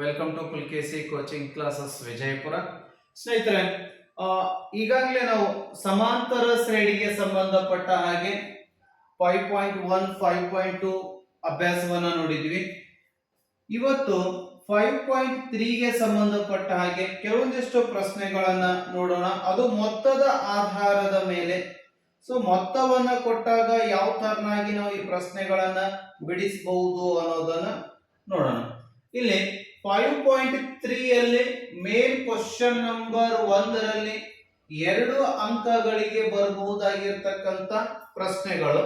Welcome to Pulakeshi coaching classes Vijayapura ಸ್ನೇಹಿತರೆ ಈಗಾಗಲೇ ನಾವು ಸಮಾಂತರ ಶ್ರೇಣಿಗೆ ಸಂಬಂಧಪಟ್ಟ ಹಾಗೆ five point one five point two ಅಭ್ಯಾಸವನ್ನು ನೋಡಿದ್ವಿ. ಇವತ್ತು ಫೈವ್ ಪಾಯಿಂಟ್ ತ್ರೀಗೆ ಸಂಬಂಧಪಟ್ಟ ಹಾಗೆ ಕೆಲವೊಂದಿಷ್ಟು ಪ್ರಶ್ನೆಗಳನ್ನ ನೋಡೋಣ. ಅದು ಮೊತ್ತದ ಆಧಾರದ ಮೇಲೆ. ಸೊ ಮೊತ್ತವನ್ನ ಕೊಟ್ಟಾಗ ಯಾವ ತರನಾಗಿ ನಾವು ಈ ಪ್ರಶ್ನೆಗಳನ್ನ ಬಿಡಿಸಬಹುದು ಅನ್ನೋದನ್ನ ನೋಡೋಣ. ಇಲ್ಲಿ ಫೈವ್ ಪಾಯಿಂಟ್ ತ್ರೀಯಲ್ಲಿ ಮೇನ್ ಕ್ವಶನ್ ನಂಬರ್ ಒಂದರಲ್ಲಿ ಎರಡು ಅಂಕಗಳಿಗೆ ಬರಬಹುದಾಗಿರ್ತಕ್ಕಂಥ ಪ್ರಶ್ನೆಗಳು.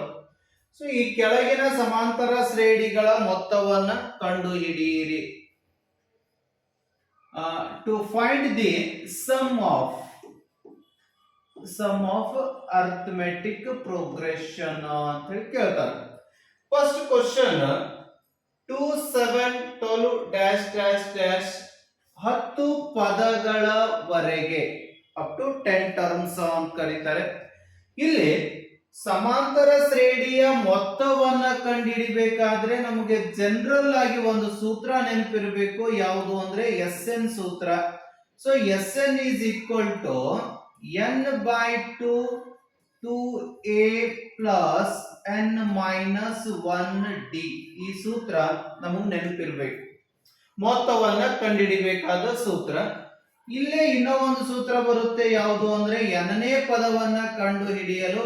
ಸೊ ಈ ಕೆಳಗಿನ ಸಮಾಂತರ ಶ್ರೇಣಿಗಳ ಮೊತ್ತವನ್ನ ಕಂಡುಹಿಡಿಯಿರಿ. To find the sum of sum of arithmetic progression ಅಂತ ಹೇಳಿ ಕೇಳ್ತಾರೆ. First question two seven twelve dash dash dash ಹತ್ತು ಪದಗಳವರೆಗೆ ಅಪ್ ಟು ಟೆನ್ ಟರ್ಮ್ಸ್ ಅಂತ ಕರೀತಾರೆ. ಇಲ್ಲಿ ಸಮಾಂತರ ಶ್ರೇಣಿಯ ಮೊತ್ತವನ್ನ ಕಂಡುಹಿಡಿಬೇಕಾದ್ರೆ ನಮಗೆ ಜನರಲ್ ಆಗಿ ಒಂದು ಸೂತ್ರ ನೆನಪಿರಬೇಕು. ಯಾವುದು ಅಂದ್ರೆ ಎಸ್ ಎನ್ ಸೂತ್ರ. So S N is equal to N by two two A plus N minus one D ಈ ಸೂತ್ರ ನಮಗೆ ನೆನಪಿರ್ಬೇಕು. ಮೊತ್ತವನ್ನ ಕಂಡುಹಿಡಿಬೇಕಾದ ಸೂತ್ರ. ಇಲ್ಲೇ ಇನ್ನೂ ಒಂದು ಸೂತ್ರ ಬರುತ್ತೆ, ಯಾವುದು ಅಂದ್ರೆ ಎನ್ನೇ ಪದವನ್ನ ಕಂಡು ಹಿಡಿಯಲು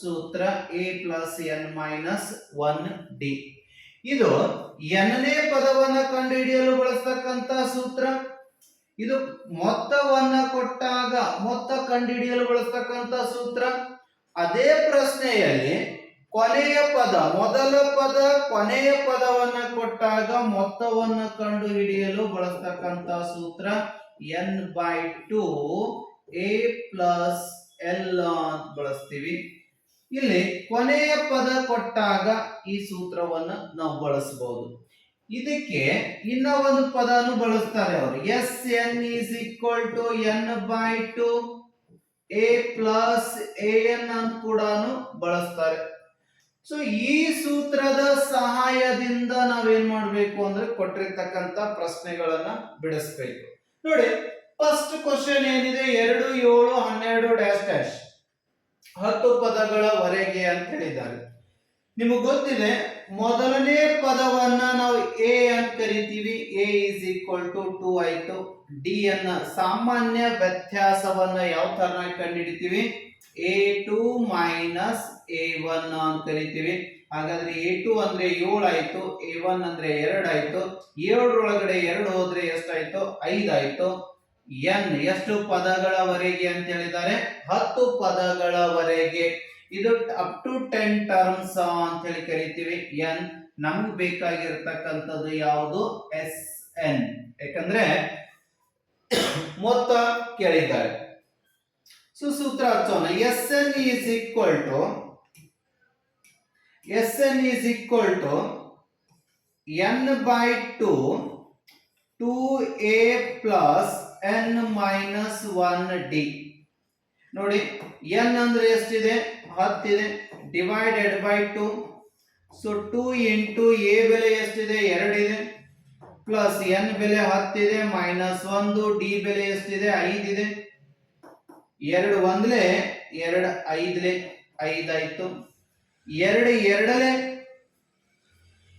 ಸೂತ್ರ A plus N minus one D ಇದು ಎನ್ನೇ ಪದವನ್ನ ಕಂಡು ಹಿಡಿಯಲು ಸೂತ್ರ. ಇದು ಮೊತ್ತವನ್ನ ಕೊಟ್ಟಾಗ ಮೊತ್ತ ಕಂಡುಹಿಡಿಯಲು ಬಳಸ್ತಕ್ಕಂತ ಸೂತ್ರ. ಅದೇ ಪ್ರಶ್ನೆಯಲ್ಲಿ ಕೊನೆಯ ಪದ, ಮೊದಲ ಪದ, ಕೊನೆಯ ಪದವನ್ನು ಕೊಟ್ಟಾಗ ಮೊತ್ತವನ್ನು ಕಂಡು ಹಿಡಿಯಲು ಬಳಸ್ತಕ್ಕಂತ ಸೂತ್ರ N by two A plus L ಅಂತ ಬಳಸ್ತೀವಿ. ಇಲ್ಲಿ ಕೊನೆಯ ಪದ ಕೊಟ್ಟಾಗ ಈ ಸೂತ್ರವನ್ನ ನಾವು ಬಳಸಬಹುದು ಇದಕ್ಕೆ ಇನ್ನ ಒಂದು ಪದನು ಬಳಸ್ತಾರೆ ಅವರು. S N is equal to N by two A plus A N ಅಂತ ಕೂಡ ಬಳಸ್ತಾರೆ. ಸೊ ಈ ಸೂತ್ರದ ಸಹಾಯದಿಂದ ನಾವೇನ್ ಮಾಡ್ಬೇಕು ಅಂದ್ರೆ ಕೊಟ್ಟಿರ್ತಕ್ಕಂಥ ಪ್ರಶ್ನೆಗಳನ್ನ ಬಿಡಿಸ್ಬೇಕು. ನೋಡಿ ಫಸ್ಟ್ ಕ್ವಶನ್ ಏನಿದೆ? ಎರಡು ಏಳು ಹನ್ನೆರಡು ಡ್ಯಾಶ್ ಡ್ಯಾಶ್ ಹತ್ತು ಪದಗಳವರೆಗೆ ಅಂತ ಹೇಳಿದ್ದಾರೆ. ನಿಮಗೆ ಗೊತ್ತಿದೆ, ಮೊದಲನೇ ಪದವನ್ನ ನಾವು ಎ ಅಂತ ಕರಿತೀವಿ. A is equal to two ಆಯ್ತು ಡಿ ಅನ್ನ ಸಾಮಾನ್ಯ ವ್ಯತ್ಯಾಸವನ್ನ ಯಾವ ತರನಾಗಿ ಕಂಡುಹಿಡಿತೀವಿ? A two minus A one ಅಂತ ಕರಿತೀವಿ. ಹಾಗಾದ್ರೆ ಎ ಟು ಅಂದ್ರೆ ಏಳು ಆಯ್ತು. ಎ ಒನ್ ಅಂದ್ರೆ ಎರಡು ಆಯ್ತು. ಏಳರೊಳಗಡೆ ಎರಡು ಹೋದ್ರೆ ಎಷ್ಟಾಯ್ತು? ಐದಾಯ್ತು ಎನ್ ಎಷ್ಟು ಪದಗಳವರೆಗೆ ಅಂತ ಹೇಳಿದ್ದಾರೆ? ಹತ್ತು ಪದಗಳವರೆಗೆ. ಇದು ಅಪ್ ಟು ಟೆನ್ ಟರ್ಮ್ಸ್ ಅಂತ ಹೇಳಿ ಕರಿತೀವಿ. ಎನ್ ನಮ್ಗೆ ಬೇಕಾಗಿರ್ತಕ್ಕಂಥದ್ದು ಯಾವುದು? ಎಸ್ ಎನ್ ಯಾಕಂದ್ರೆ ಮೊತ್ತ ಕೇಳಿದ್ದಾರೆ. ಸೊ ಸೂತ್ರ ಹಚ್ಚೋಣ S N is equal to S N is equal to N by two two A plus N minus one D ನೋಡಿ ಎನ್ ಅಂದ್ರೆ ಎಷ್ಟಿದೆ? ಹತ್ತಿದೆ. Divided by two so two into A ಬೆಲೆ ಎಷ್ಟಿದೆ? ಎರಡಿದೆ. ಪ್ಲಸ್ ಎನ್ ಬೆಲೆ ಹತ್ತಿದೆ. Minus ಒಂದು. D ಬೆಲೆ ಎಷ್ಟಿದೆ? ಐದಿದೆ. ಎರಡು ಒಂದ್ಲೆ, ಎರಡು ಐದ್ಲೆ, ಐದಾಯ್ತು. ಎರಡು ಎರಡಲೆ.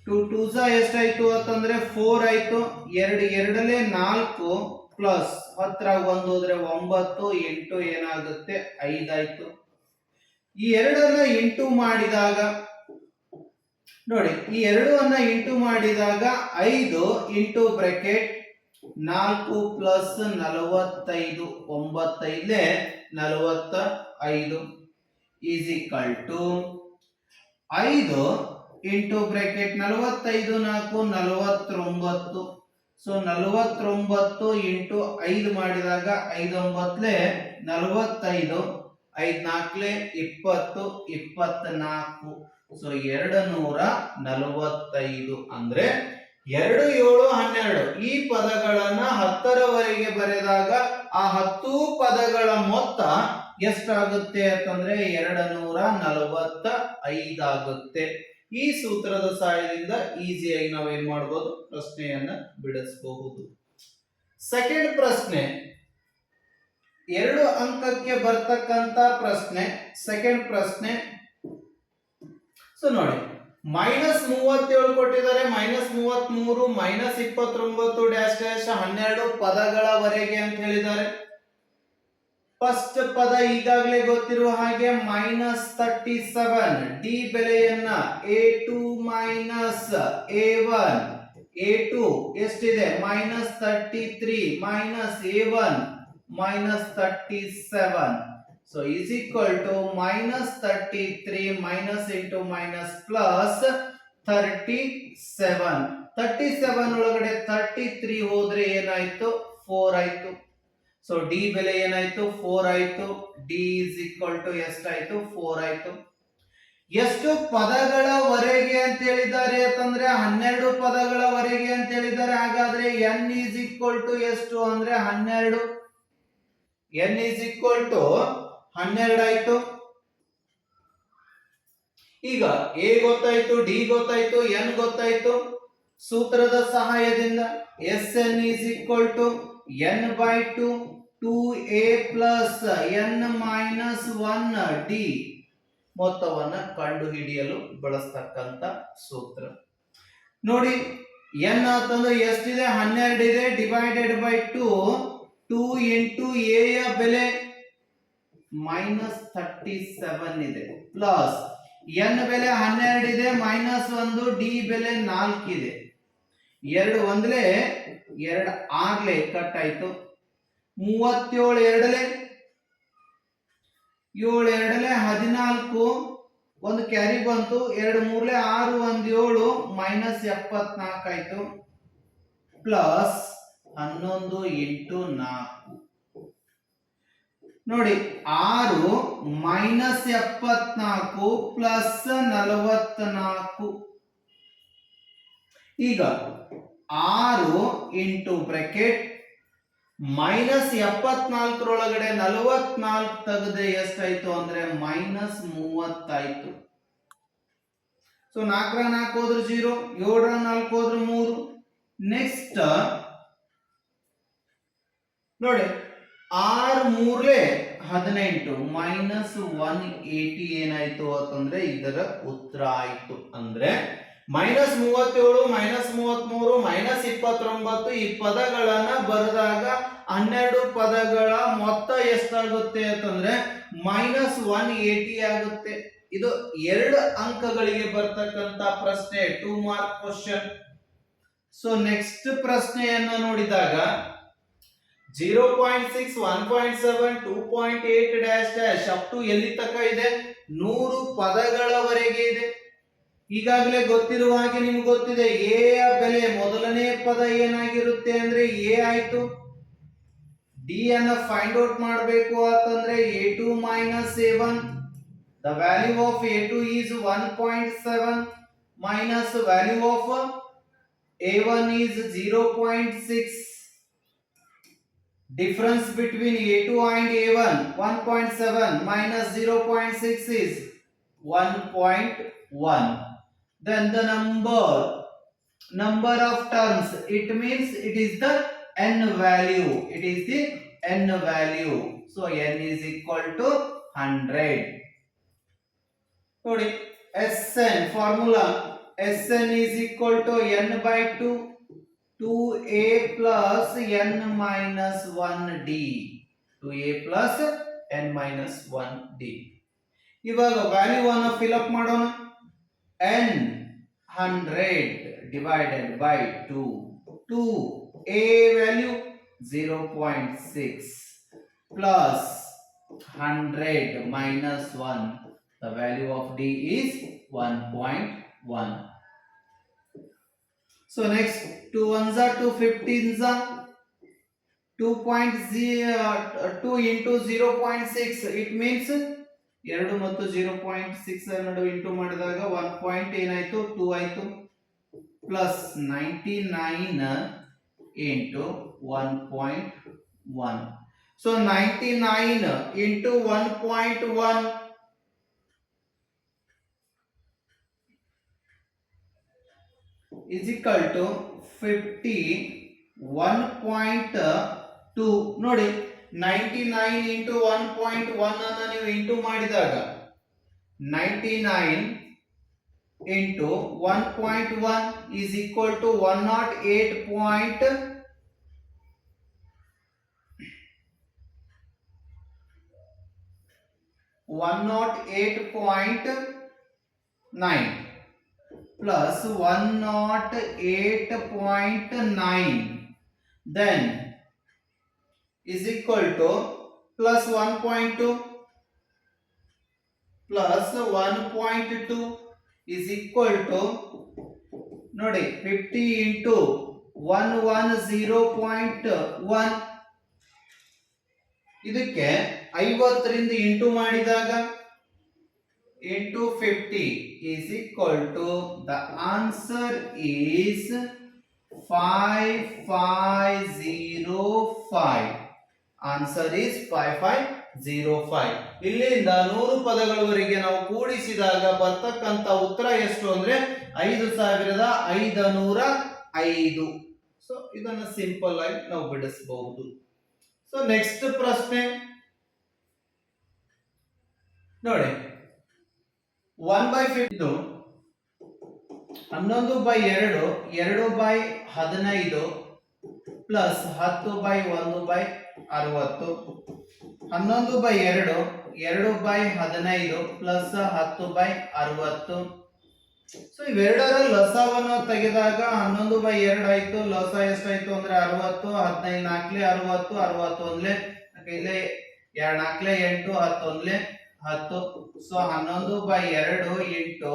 ಟು ಟೂ ಎಷ್ಟಾಯ್ತು ಅಂತಂದ್ರೆ ಫೋರ್ ಆಯ್ತು. ಎರಡು ಎರಡಲೆ ನಾಲ್ಕು ಪ್ಲಸ್ ಹತ್ರ ಒಂದು ಹೋದ್ರೆ ಒಂಬತ್ತು, ಎಂಟು ಏನಾಗುತ್ತೆ? ಐದಾಯ್ತು. ಈ ಎರಡನ್ನ ಇಂಟು ಮಾಡಿದಾಗ, ನೋಡಿ, ಈ ಎರಡು ಅನ್ನ ಇಂಟು ಮಾಡಿದಾಗ ಐದು ಇಂಟು ಬ್ರೆಕೆಟ್ ನಾಲ್ಕು ಪ್ಲಸ್ ನಲವತ್ತೈದು ಒಂಬತ್ತೈದೇ ನಲವತ್ತ ಐದು ಈಸ್ ಈಕ್ವಲ್ ಟು ಐದು ಇಂಟು ಬ್ರೆಕೆಟ್ ನಲವತ್ತೈದು ನಾಲ್ಕು ನಲವತ್ತೊಂಬತ್ತು. ಸೊ, ನಲವತ್ತೊಂಬತ್ತು ಇಂಟು ಐದು ಮಾಡಿದಾಗ ಐದೊಂಬತ್ತಲೇ ನಲವತ್ತೈದು. ಐದ್ ನಾಲ್ಕಲೆ ಇಪ್ಪತ್ತು, ಇಪ್ಪತ್ನಾಲ್ಕು. ಸೊ ಎರಡು ನೂರ ನಲವತ್ತೈದು. ಅಂದ್ರೆ ಎರಡು ಏಳು ಹನ್ನೆರಡು. ಈ ಪದಗಳನ್ನ ಹತ್ತರವರೆಗೆ ಬರೆದಾಗ ಆ ಹತ್ತು ಪದಗಳ ಮೊತ್ತ ಎಷ್ಟಾಗುತ್ತೆ ಅಂತಂದ್ರೆ ಎರಡು ನೂರ ನಲವತ್ತ ಐದಾಗುತ್ತೆ ಈ ಸೂತ್ರದ ಸಹಾಯದಿಂದ ಈಸಿಯಾಗಿ ನಾವೇನ್ ಮಾಡ್ಬೋದು ಪ್ರಶ್ನೆಯನ್ನ ಬಿಡಿಸಬಹುದು. ಸೆಕೆಂಡ್ ಪ್ರಶ್ನೆ ಎರಡು ಅಂಕಕ್ಕೆ ಬರ್ತಕ್ಕಂತ ಪ್ರಶ್ನೆ ಸೆಕೆಂಡ್ ಪ್ರಶ್ನೆ. ಸೊ ನೋಡಿ ಮೈನಸ್ ಮೂವತ್ತೇಳು ಕೊಟ್ಟಿದ್ದಾರೆ ಮೈನಸ್ ಮೂವತ್ತ್ ಮೂರು ಮೈನಸ್ ಇಪ್ಪತ್ತೊಂಬತ್ತು ಡ್ಯಾಶ್ ಡ್ಯಾಶ್ ಹನ್ನೆರಡು ಪದಗಳವರೆಗೆ ಅಂತ ಹೇಳಿದ್ದಾರೆ. ಫಸ್ಟ್ ಪದ ಈಗಾಗಲೇ ಗೊತ್ತಿರುವ ಹಾಗೆ ಮೈನಸ್ ತರ್ಟಿ ಸೆವೆನ್ ಡಿ ಬೆಲೆಯನ್ನ A two minus A one A two ಎಷ್ಟಿದೆ? Minus thirty three minus A one minus thirty seven so equal equal minus minus thirty three minus into minus plus thirty seven thirty seven ಒಳಗಡೆ thirty three ಹೋದ್ರೆ ಏನಾಯ್ತು? 4 ಆಯ್ತು. So D ಬೆಲೆ ಏನಾಯ್ತು? 4 ಆಯ್ತು. D is equal to ಎಷ್ಟಾಯ್ತು? Four ಆಯ್ತು. ಎಷ್ಟು ಪದಗಳವರೆಗೆ ಅಂತ ಹೇಳಿದ್ದಾರೆ ಅಂತಂದ್ರೆ ಹನ್ನೆರಡು ಪದಗಳವರೆಗೆ ಅಂತ ಹೇಳಿದ್ದಾರೆ. ಹಾಗಾದ್ರೆ ಎನ್ ಈಸ್ ಈಕ್ವಲ್ ಟು ಎಷ್ಟು ಅಂದ್ರೆ ಹನ್ನೆರಡು. ಎನ್ ಈಸ್ ಈಕ್ವಲ್ ಟು ಹನ್ನೆರಡಾಯ್ತು ಈಗ ಎ ಗೊತ್ತಾಯ್ತು ಡಿ ಗೊತ್ತಾಯ್ತು ಎನ್ ಗೊತ್ತಾಯ್ತು. ಸೂತ್ರದ ಸಹಾಯದಿಂದ S N is equal to N by two two A plus N minus one D ಮೊತ್ತವನ್ನು ಕಂಡುಹಿಡಿಯಲು ಬಳಸ್ತಕ್ಕಂಥ ಸೂತ್ರ. ನೋಡಿ ಎನ್ ಅಂತಂದ್ರೆ ಎಷ್ಟಿದೆ? ಹನ್ನೆರಡು ಇದೆ divided by two two into A minus thirty seven ಇದೆ. ಪ್ಲಸ್ ಎನ್ ಬೆಲೆ ಹನ್ನೆರಡು ಇದೆ, ಮೈನಸ್ ಒಂದು, ಡಿ ಬೆಲೆ ನಾಲ್ಕಿದೆ ಎರಡು ಒಂದ್ಲೆ, ಎರಡು ಆಗ್ಲೇ ಕಟ್ ಆಯ್ತು ಮೂವತ್ತೇಳು ಎರಡಲೆ, ಏಳು ಎರಡಲೆ ಹದಿನಾಲ್ಕು, ಒಂದು ಕ್ಯಾರಿ ಬಂತು, ಎರಡು ಮೂರ್ಲೆ ಆರು, ಒಂದ್ ಏಳು, ಮೈನಸ್ ಎಪ್ಪತ್ನಾಲ್ಕು ಆಯ್ತು ಪ್ಲಸ್ ಹನ್ನೊಂದು ಎಂಟು ನಾಲ್ಕು. ನೋಡಿ, ಆರು ಮೈನಸ್ ಎಪ್ಪತ್ನಾಲ್ಕು ಪ್ಲಸ್ ನಲವತ್ನಾಲ್ಕು. ಈಗ ಆರು ಇಂಟು ಬ್ರೆಕೆಟ್ ಮೈನಸ್ ಎಪ್ಪತ್ನಾಲ್ಕರೊಳಗಡೆ ನಲವತ್ನಾಲ್ಕು ತೆಗೆದ್ರೆ ಎಷ್ಟಾಯ್ತು ಅಂದ್ರೆ ಮೈನಸ್ ಮೂವತ್ತಾಯ್ತು. ಸೊ ನಾಲ್ಕರ ನಾಲ್ಕು ಹೋದ್ರೆ ಜೀರೋ ಏಳರ ನಾಲ್ಕು ಹೋದ್ರೆ ಮೂರು. ನೆಕ್ಸ್ಟ್ ನೋಡಿ ಆರ್ ಮೂರ್ಲೆ ಹದಿನೆಂಟು ಮೈನಸ್ ಒನ್ ಏಟಿ ಏನಾಯ್ತು ಅಂತಂದ್ರೆ ಇದರ ಉತ್ತರ ಆಯ್ತು. ಅಂದ್ರೆ ಮೈನಸ್ ಮೂವತ್ತೇಳು ಮೈನಸ್ ಮೂವತ್ತ್ ಮೂರು ಮೈನಸ್ ಇಪ್ಪತ್ತೊಂಬತ್ತು ಈ ಪದಗಳನ್ನ ಬರೆದಾಗ ಹನ್ನೆರಡು ಪದಗಳ ಮೊತ್ತ ಎಷ್ಟಾಗುತ್ತೆ ಅಂತಂದ್ರೆ ಮೈನಸ್ ಒನ್ ಏಟಿ ಆಗುತ್ತೆ. ಇದು ಎರಡು ಅಂಕಗಳಿಗೆ ಬರ್ತಕ್ಕಂತ ಪ್ರಶ್ನೆ two mark question so next ಪ್ರಶ್ನೆಯನ್ನ ನೋಡಿದಾಗ zero point six, one point seven, two point eight dash dash up to ಎಲ್ಲಿ ತನಕ ಇದೆ? ನೂರು ಪದಗಳವರೆಗೆ ಇದೆ. ಈಗಾಗಲೇ ಗೊತ್ತಿರುವ ಹಾಗೆ ನಿಮ್ಗೆ ಗೊತ್ತಿದೆ ಎ ಯ ಬೆಲೆ ಮೊದಲನೇ ಪದ ಏನಾಗಿರುತ್ತೆ ಅಂದ್ರೆ ಎ ಆಯ್ತು. ಡಿ ಅನ್ನ ಫೈಂಡ್ ಔಟ್ ಮಾಡಬೇಕು ಅಂತಂದ್ರೆ A two minus A one the value of A two is one point seven minus value of A one is zero point six difference between a2 and a1 1.7 minus 0.6 is 1.1 then the number number of terms it means it is the n value it is the n value. So n is equal to 100 ನೋಡಿ sn formula. Sn is equal to n by 2 2a plus n minus 1d 2a plus n minus 1d ಇವಾಗ value ಅನ್ನು fill up ಮಾಡೋಣ n 100 divided by 2 2 a value 0.6 plus 100 minus 1 the value of d is 1.1 So next, 2 ones are 2 15s are 2 point z, uh, 2 into 0 0.6 it means 2 ಮತ್ತು 0.6 ನಡುವೆ into ಮಾಡಿದಾಗ 1 point ಏನಾಯ್ತು 2 ಆಯ್ತು plus 99 into 1.1 so 99 into 1.1 is equal to fifty one point two ನೋಡಿ ninety nine into one point one ಅನ್ನ ನೀವು into ಮಾಡಿದಾಗ ninety nine into one point one is equal to one not eight point one not eight point nine plus 108.9 then is equal to plus 1.2 plus 1.2 is equal to, ನೋಡಿ fifty into one one zero point one ಇದಕ್ಕೆ ಐವತ್ತರಿಂದ into ಮಾಡಿದಾಗ into 50 is equal to, the answer is 5505 answer is five five zero five ಇಲ್ಲಿಂದ ನೂರು ಪದಗಳವರೆಗೆ ನಾವು ಕೂಡಿಸಿದಾಗ ಬರ್ತಕ್ಕಂತ ಉತ್ತರ ಎಷ್ಟು ಅಂದ್ರೆ ಐದು ಸಾವಿರದ ಐದನೂರ ಐದು. ಸೊ ಇದನ್ನ ಸಿಂಪಲ್ ಆಗಿ ನಾವು ಬಿಡಿಸಬಹುದು. ಸೊ ನೆಕ್ಸ್ಟ್ ಪ್ರಶ್ನೆ. ನೋಡಿ. ಒನ್ ಬೈ ಇದು ಹನ್ನೊಂದು ಬೈ ಎರಡು ಎರಡು ಬೈ ಹದಿನೈದು ಪ್ಲಸ್ ಹತ್ತು ಬೈ ಒಂದು ಬೈ ಅರವತ್ತು. ಹನ್ನೊಂದು ಬೈ ಎರಡು ಎರಡು ಬೈ ಹದಿನೈದು ಪ್ಲಸ್ ಹತ್ತು ಬೈ ಅರವತ್ತು. ಸೊ ಇವೆರಡರ ಲಸವನ್ನು ತೆಗೆದಾಗ ಹನ್ನೊಂದು ಬೈ ಎರಡು ಆಯ್ತು, ಲಸ ಎಷ್ಟಾಯ್ತು ಅಂದ್ರೆ ಅರವತ್ತು, ಹದಿನೈದು ನಾಲ್ಕಲೆ ಅರವತ್ತು, ಅರವತ್ತೊಂದ್ಲೆ ಇಲ್ಲೇ ಎರಡು ನಾಲ್ಕಲೆ ಎಂಟು, ಹತ್ತೊಂದ್ಲೆ ಹತ್ತು, ಸೊ ಹನ್ನೊಂದು ಬೈ ಎರಡು ಎಂಟು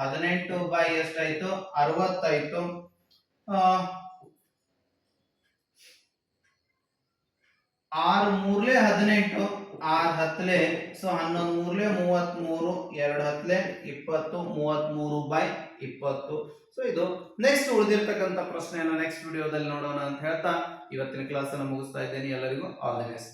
ಹದಿನೆಂಟು ಬೈ ಎಷ್ಟಾಯ್ತು? ಅರವತ್ತಾಯ್ತು. ಆರು ಮೂರ್ಲೆ ಹದಿನೆಂಟು, ಆರ್ ಹತ್ತಲೆ ಸೊ ಹನ್ನೊಂದು ಮೂರ್ಲೆ ಮೂವತ್ತ್ ಮೂರು ಎರಡು ಹತ್ತಲೆ ಇಪ್ಪತ್ತು ಮೂವತ್ತ್ ಮೂರು ಬೈ ಇಪ್ಪತ್ತು. ಸೊ ಇದು ನೆಕ್ಸ್ಟ್ ಉಳಿದಿರ್ತಕ್ಕಂಥ ಪ್ರಶ್ನೆಯನ್ನು ನೆಕ್ಸ್ಟ್ ವಿಡಿಯೋದಲ್ಲಿ ನೋಡೋಣ ಅಂತ ಹೇಳ್ತಾ, ಇವತ್ತಿನ ಕ್ಲಾಸ್ ಮುಗಿಸ್ತಾ ಇದ್ದೇನೆ ಎಲ್ಲರಿಗೂ. All the best